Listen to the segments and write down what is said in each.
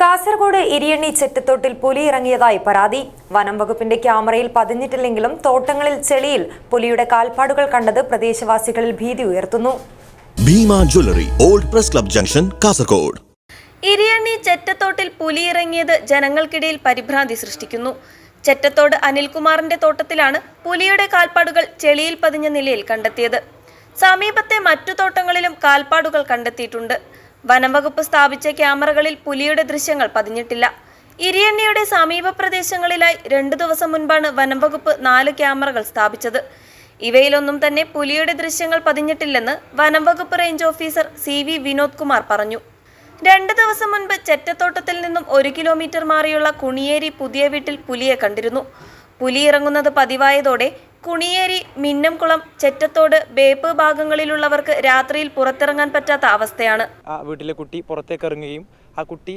കാസർഗോഡ് ഇരിയണ്ണി ചെറ്റത്തോട്ടിൽ പുലി ഇറങ്ങിയതായി പരാതി. വനം വകുപ്പിന്റെ ക്യാമറയിൽ പതിഞ്ഞിട്ടില്ലെങ്കിലും തോട്ടങ്ങളിൽ ചെളിയിൽ പുലിയുടെ കാൽപ്പാടുകൾ കണ്ടത് പ്രദേശവാസികളിൽ ഭീതി ഉയർത്തുന്നു. Bhima jewellery old press club junction Kasaragod. Iriyanni ചെറ്റത്തോട്ടിൽ പുലി ഇറങ്ങിയത് ജനങ്ങൾക്കിടയിൽ പരിഭ്രാന്തി സൃഷ്ടിക്കുന്നു. ചെറ്റത്തോട് അനിൽകുമാറിന്റെ തോട്ടത്തിലാണ് പുലിയുടെ കാൽപ്പാടുകൾ ചെളിയിൽ പതിഞ്ഞ നിലയിൽ കണ്ടെത്തിയത്. സമീപത്തെ മറ്റു തോട്ടങ്ങളിലും കാൽപ്പാടുകൾ കണ്ടെത്തിയിട്ടുണ്ട്. വനംവകുപ്പ് സ്ഥാപിച്ച ക്യാമറകളിൽ പുലിയുടെ ദൃശ്യങ്ങൾ പതിഞ്ഞിട്ടില്ല. ഇരിയണ്ണിയുടെ സമീപ പ്രദേശങ്ങളിലായി രണ്ടു ദിവസം മുൻപാണ് വനംവകുപ്പ് നാല് ക്യാമറകൾ സ്ഥാപിച്ചത്. ഇവയിലൊന്നും തന്നെ പുലിയുടെ ദൃശ്യങ്ങൾ പതിഞ്ഞിട്ടില്ലെന്ന് വനംവകുപ്പ് range officer C V Vinod Kumar പറഞ്ഞു. രണ്ട് ദിവസം മുൻപ് ചെറ്റത്തോട്ടത്തിൽ നിന്നും ഒരു കിലോമീറ്റർ മാറിയുള്ള കുണിയേരി പുതിയ വീട്ടിൽ പുലിയെ കണ്ടിരുന്നു. പുലി ഇറങ്ങുന്നത് പതിവായതോടെ കുണിയേരി മിന്നംകുളം ചെറ്റത്തോട് ബേപ്പ് ഭാഗങ്ങളിലുള്ളവർക്ക് രാത്രിയിൽ പുറത്തിറങ്ങാൻ പറ്റാത്ത അവസ്ഥയാണ്. ആ വീട്ടിലെ കുട്ടി പുറത്തേക്ക് ഇറങ്ങുകയും ആ കുട്ടി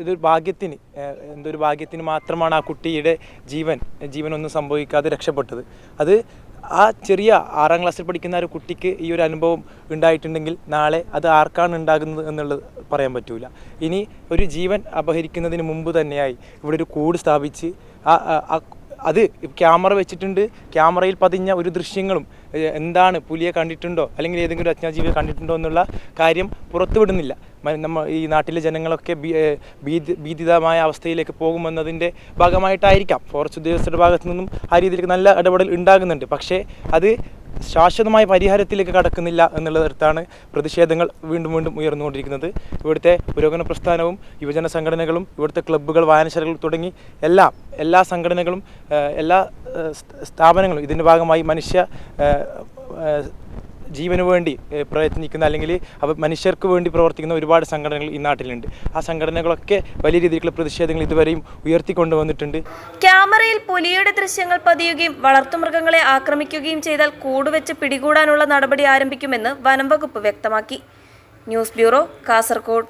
ഇതൊരു ഭാഗ്യത്തിന് എന്തൊരു ഭാഗ്യത്തിന് മാത്രമാണ് ആ കുട്ടിയുടെ ജീവൻ ജീവനൊന്നും സംഭവിക്കാതെ രക്ഷപ്പെട്ടത്. അത് ആ ചെറിയ ആറാം ക്ലാസ്സിൽ പഠിക്കുന്ന ഒരു കുട്ടിക്ക് ഈ ഒരു അനുഭവം ഉണ്ടായിട്ടുണ്ടെങ്കിൽ നാളെ അത് ആർക്കാണ് ഉണ്ടാകുന്നത് എന്നുള്ളത് പറയാൻ പറ്റൂല. ഇനി ഒരു ജീവൻ അപഹരിക്കുന്നതിന് മുമ്പ് തന്നെയായി ഇവിടെ ഒരു കൂട് സ്ഥാപിച്ച് ആ അത് ക്യാമറ വെച്ചിട്ടുണ്ട്. ക്യാമറയിൽ പതിഞ്ഞ ഒരു ദൃശ്യങ്ങളും എന്താണ് പുലിയെ കണ്ടിട്ടുണ്ടോ? അല്ലെങ്കിൽ ഏതെങ്കിലും അജ്ഞാജീവിയെ കണ്ടിട്ടുണ്ടോ എന്നുള്ള കാര്യം പുറത്തുവിടുന്നില്ല. നമ്മൾ നമ്മ ഈ നാട്ടിലെ ജനങ്ങളൊക്കെ ഭീതിതമായ അവസ്ഥയിലേക്ക് പോകുമെന്നതിന്റെ ഭാഗമായിട്ടായിരിക്കാം. ഫോറസ്റ്റ് ഉദ്യോഗസ്ഥരുടെ ഭാഗത്തു നിന്നും ആ രീതിയിലേക്ക് നല്ല ഇടപെടൽ ഉണ്ടാകുന്നുണ്ട്. പക്ഷേ അത് ശാശ്വതമായ പരിഹാരത്തിലേക്ക് കടക്കുന്നില്ല എന്നുള്ളിടത്താണ് പ്രതിഷേധങ്ങൾ വീണ്ടും വീണ്ടും ഉയർന്നുകൊണ്ടിരിക്കുന്നത്. ഇവിടുത്തെ പുരോഗമന പ്രസ്ഥാനവും യുവജന സംഘടനകളും ഇവിടുത്തെ ക്ലബ്ബുകൾ വായനശാലകൾ തുടങ്ങി എല്ലാം എല്ലാ സംഘടനകളും എല്ലാ സ്ഥാപനങ്ങളും ഇതിന്റെ ഭാഗമായി മനുഷ്യ ജീവന് വേണ്ടി പ്രയത്നിക്കുന്ന അല്ലെങ്കിൽ അവ മനുഷ്യർക്ക് വേണ്ടി പ്രവർത്തിക്കുന്ന ഒരുപാട് സംഘടനകൾ ഈ നാട്ടിലുണ്ട്. ആ സംഘടനകളൊക്കെ വലിയ രീതിയിലുള്ള പ്രതിഷേധങ്ങൾ ഇതുവരെയും ഉയർത്തിക്കൊണ്ടുവന്നിട്ടുണ്ട്. ക്യാമറയിൽ പുലിയുടെ ദൃശ്യങ്ങൾ പതിയുകയും വളർത്തുമൃഗങ്ങളെ ആക്രമിക്കുകയും ചെയ്താൽ കൂടുവെച്ച് പിടികൂടാനുള്ള നടപടി ആരംഭിക്കുമെന്ന് വനം വകുപ്പ് വ്യക്തമാക്കി. News bureau Kasaragod